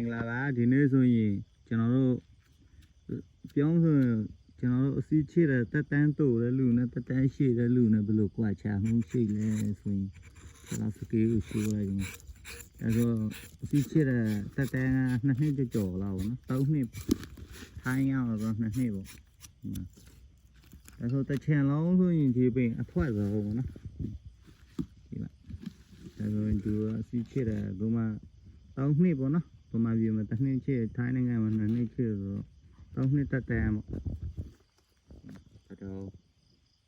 င်္ဂလာပါဒီနေ့ဆိုရင်ကျွန်တော်တို့ပြောင်းဆိုရင်ကျွန်တော်တို့အစည်းချစ်တဲ့တက်တန်းတူတဲ့လူနဲ့တက်တန်းရှိတဲ့လူနဲ့ဘယ်လိုကြွာချမှုရှိလဲဆိုရင်ကျွန်တော်စကေးကိုရှိလိုက်ရင်အဲဆိုအစည်းချစ်တဲ့တက်တန်းကနှစ်နှစ်ကျော်ကျော်လာပါတော့သုံးနှစ်ထိုင်းရတော့နှစ်နှစ်ပေါ့အဲဆိုတစ်ချင်လုံးဆိုရင်ဒီပင်အထွက်သွားပေါ့နော်ဒီပါအဲဆိုရင်သူအစည်းချစ်တဲ့ကမှတောင်းနှစ်ပေါ့နော် ဗမာပြည်မှာတစ်နှစ်ချစ်ထိုင်းနိုင်ငံမှာနှစ်နှစ်ချစ်ဆိုတော့တောင်းနှစ်တက်တန်ပေါ့အဲ့တော့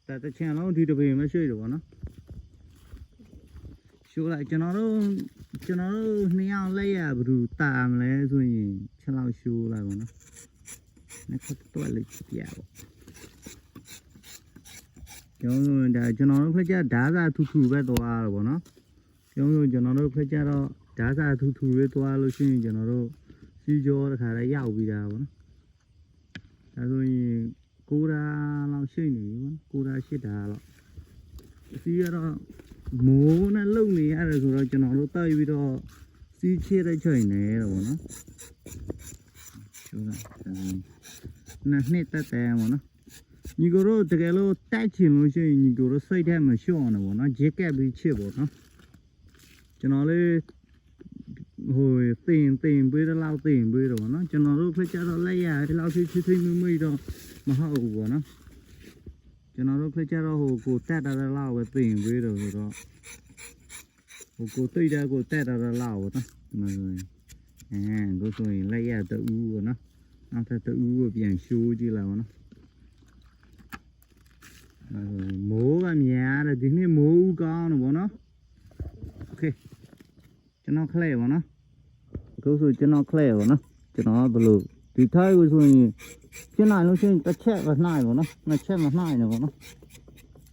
တက်တဲ့ချင်လုံးဒီတစ်ပေမရှိတော့ဘောနော်ရှိုးလိုက်ကျွန်တော်တို့ကျွန်တော်တို့နှစ်ယောက်လက်ရဘယ်သူတာမလဲဆိုရင်ချက်လောက်ရှိုးလိုက်ပေါ့နော်နှစ်ခါတော့လေးပြပေါ့ကျောင်းလုံးဒါကျွန်တော်တို့ခက်ကြဓာသာထူထူပဲသွားတော့ဗောနော်ကျောင်းလို့ကျွန်တော်တို့ခက်ကြတော့ ဓာစာထူထူလေးသွားလို့ရှိရင်ကျွန်တော်တို့စီကြောတခါလေးရောက်ပြီးတာပေါ့နော်ဒါဆိုရင်ကိုရာလောက်ရှိနေပြီပေါ့ကိုရာရှိတာတော့အစီကတော့မိုးနဲ့လုံနေရတယ်ဆိုတော့ကျွန်တော်တို့တိုက်ပြီးတော့စီးချတဲ့ချိန်နေတော့ပေါ့နော်ရှုံးလိုက်ဒါဆိုရင်နှစ်နှစ်တက်တယ်ပေါ့နော်ညီကိုတို့တကယ်လို့တိုက်ချင်လို့ရှိရင်ညီကိုတို့စိတ်ထဲမှာရှော့အောင်ပေါ့နော်ဂျက်ကက်ပြီးချစ်ပေါ့နော်ကျွန်တော်လေး ဟိုတင်တင်ပေးတဲ့လောက်တင်ပေးတော့ဗောနော်ကျွန်တော်တို့ခက်ကြတော့လက်ရဒီလောက်ထိထိထိမိမိတော့မဟုတ်ဘူးဗောနော်ကျွန်တော်တို့ခက်ကြတော့ဟိုကိုတက်တာတဲ့လောက်ပဲတင်ပေးတော့ဆိုတော့ဟိုကိုတိတ်တဲ့ကိုတက်တာတဲ့လောက်ဗောနော်ဒီမှာဆိုရင်အဲကိုဆိုရင်လက်ရတူဗောနော်နောက်ထပ်တူကိုပြန်ရှိုးကြည့်လိုက်ဗောနော်အဲဆိုရင်မိုးကများတယ်ဒီနေ့မိုးကောင်းတယ်ဗောနော် โอเคကျွန်တော် ခလဲပါနော်အခုဆိုကျွန်တော်ခလဲပါနော်ကျွန်တော်ဘယ်လိုဒီထိုင်ကိုဆိုရင်ဖြစ်နိုင်လို့ရှိရင်တစ်ချက်မနှိုင်းပါနော်နှစ်ချက်မနှိုင်းနေပါနော်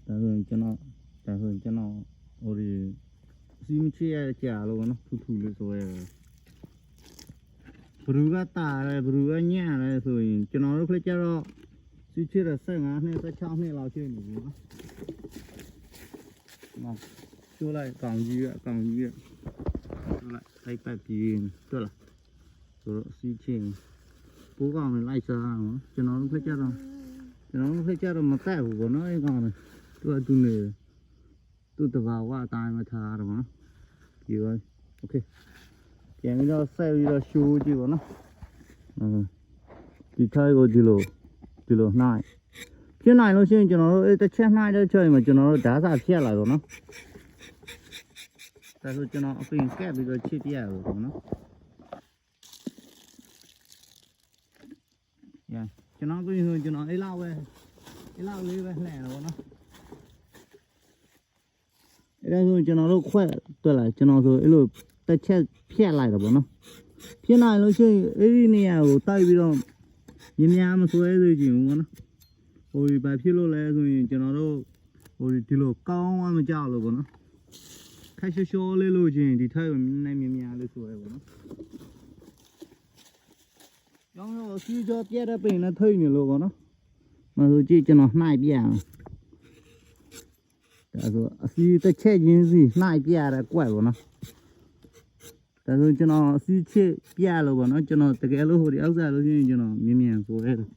ဒါဆိုရင်ကျွန်တော်ဒါဆိုရင်ကျွန်တော်ဟိုဒီစီမချရကြာလို့ပါနော်ထူထူလေးဆိုရဲဘရူကတာရဲဘရူကညံ့ရဲဆိုရင်ကျွန်တော်တို့ခလက်ကြတော့စီချရ15နှစ်16နှစ်လောက်ရှိနေပြီနော်နော်ကျိုးလိုက်ကောင်ကြီးကအကောင်ကြီးကကျိုး လိုက်ထိုက်ပတ်ပြီးတွေ့လားဆိုတော့အစီချင်းပိုးကောင်လည်းလိုက်စားအောင်ကျွန်တော်တို့ခက်ကြတော့ကျွန်တော်တို့ခက်ကြတော့မတက်ဘူးကောနော်အဲကောင်လည်းသူကသူနေသူတဘာဝအတိုင်းမထားတော့နော်ဒီပါโอเคပြန်ပြီးတော့ဆက်ပြီးတော့ရှိုးကြည့်ပါနော်အဲဒီထိုက်ကိုဒီလိုဒီလိုနှိုင်းဖြစ်နိုင်လို့ရှိရင်ကျွန်တော်တို့အဲတစ်ချက်နှိုင်းတဲ့ချိန်မှာကျွန်တော်တို့ဓာတ်စာဖြတ်လာတော့နော် ဒါဆိုကျွန်တော်အပင်ကက်ပြီးတော့ချစ်ပြရဘူးပေါ့နော်။ညာကျွန်တော်ပြင်ဆိုကျွန်တော်အဲ့လောက်ပဲအဲ့လောက်လေးပဲလှည့်တော့ပေါ့နော်။အဲ့ဒါဆိုကျွန်တော်တို့ခွက်တွေ့လာကျွန်တော်ဆိုအဲ့လိုတစ်ချက်ဖြတ်လိုက်တော့ပေါ့နော်။ဖြစ်နိုင်လို့ရှိရင်အဲ့ဒီနေရာကိုတိုက်ပြီးတော့မြင်များမဆွဲသေးချင်ဘူးပေါ့နော်။ဟိုဒီဘာဖြစ်လို့လဲဆိုရင်ကျွန်တော်တို့ဟိုဒီလိုကောင်းမှမကြောက်လို့ပေါ့နော်။ ခက်ရှောရှောလေးလို့ချင်းဒီထိုက်ကိုနည်းမြများလေးဆိုရဲပေါ့နော်။ကျောင်းတော့အစီကြောပြက်တဲ့ပင်နဲ့ထိတ်နေလို့ပေါ့နော်။မဆိုကြည့်ကျွန်တော်နှိုက်ပြအောင်။ဒါဆိုအစီတစ်ချက်ချင်းစီနှိုက်ပြရတဲ့ကွက်ပေါ့နော်။ဒါဆိုကျွန်တော်အစီချက်ပြလို့ပေါ့နော်ကျွန်တော်တကယ်လို့ဟိုဒီအောက်စားလို့ချင်းကျွန်တော်မြင်မြန်ဆိုရဲတယ်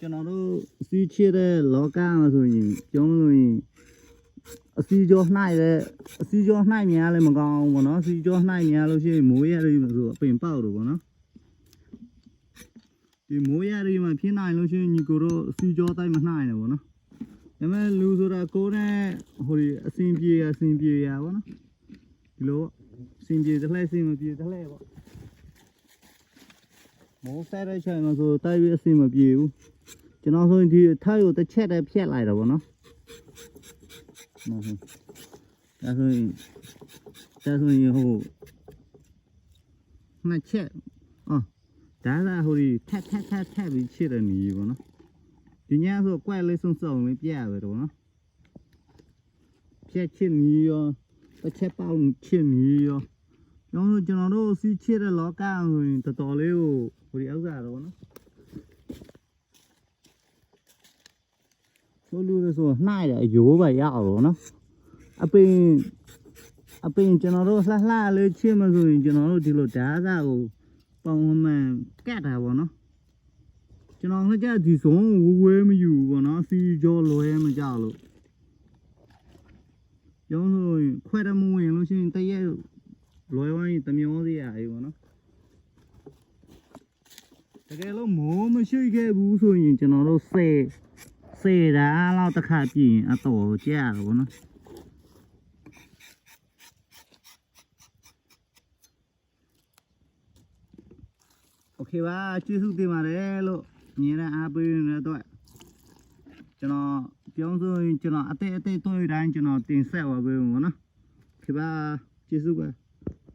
ကျောင်းဆိုကျွန်တော်တို့အစီချစ်တဲ့လောကမှာဆိုရင်ကျောင်းဆိုရင်အစီကျော်နှိုက်တဲ့အစီကျော်နှိုက်များလည်းမကောင်းဘူးပေါ့နော်အစီကျော်နှိုက်များလို့ရှိရင်မိုးရရီဆိုအပင်ပေါက်တော့ပေါ့နော်ဒီမိုးရရီမှာဖြစ်နိုင်လို့ရှိရင်ညီကိုတို့အစီကျော်တိုက်မနှိုက်နဲ့ပေါ့နော်ဒါပေမဲ့လူဆိုတာကိုယ်နဲ့ဟိုဒီအစင်ပြေရအစင်ပြေရပေါ့နော်ဒီလိုအစင်ပြေတစ်လှည့်အစင်မပြေတစ်လှည့်ပေါ့မိုးဆက်တဲ့ချိန်မှာဆိုတိုက်ပြီးအဆင်မပြေဘူး ကျွန်တော်ဆိုရင်ဒီထိုက်ကိုတစ်ချက်တည်းဖြတ်လိုက်တာပေါ့နော်နော်ဟုတ်ဒါဆိုရင်ဒါဆိုရင်ဟိုနှစ်ချက်အော်ဒါကဟိုဒီထက်ထက်ထက်ထက်ပြီးချစ်တယ်နေပေါ့နော်ဒီညဆိုကွက်လေးစုံစုံလေးပြရပဲတော့နော်ဖြက်ချစ်နေရောတစ်ချက်ပေါက်ချစ်နေရောကျွန်တော်တို့ကျွန်တော်တို့စီးချစ်တဲ့လောကဆိုရင်တော်တော်လေးကိုဟိုဒီဥစ္စာတော့နော် ဆိုလူတွေဆိုနှိုက်တယ်အယိုးပဲရအောင်နော်အပင်အပင်ကျွန်တော်တို့လှလှလေးချင်းမဆိုရင်ကျွန်တော်တို့ဒီလိုဓာတ်စာကိုပုံမှန်ကတ်တာပေါ့နော်ကျွန်တော်ကကြဒီဆုံးဝဝဲမอยู่ပေါ့နော်စီကြောလွဲမကြလို့ကျောင်းဆိုရင်ခွဲတမဝင်လို့ရှိရင်တရက်လွဲဝိုင်းတမျောစီရအေးပေါ့နော်တကယ်လို့မိုးမရှိခဲ့ဘူးဆိုရင်ကျွန်တော်တို့စေ စေတာလောက်တစ်ခါပြင်ရင်အတော်ကြာတော့ဗောနော်โอเคပါကျေးဇူးတင်ပါတယ်လို့အမြဲတမ်းအားပေးနေတဲ့အတွက်ကျွန်တော်ပြောင်းဆိုရင်ကျွန်တော်အသေးအသေးတွေ့တိုင်းကျွန်တော်တင်ဆက်ပါပေးမှာဗောနော်โอเคပါကျေးဇူးပါ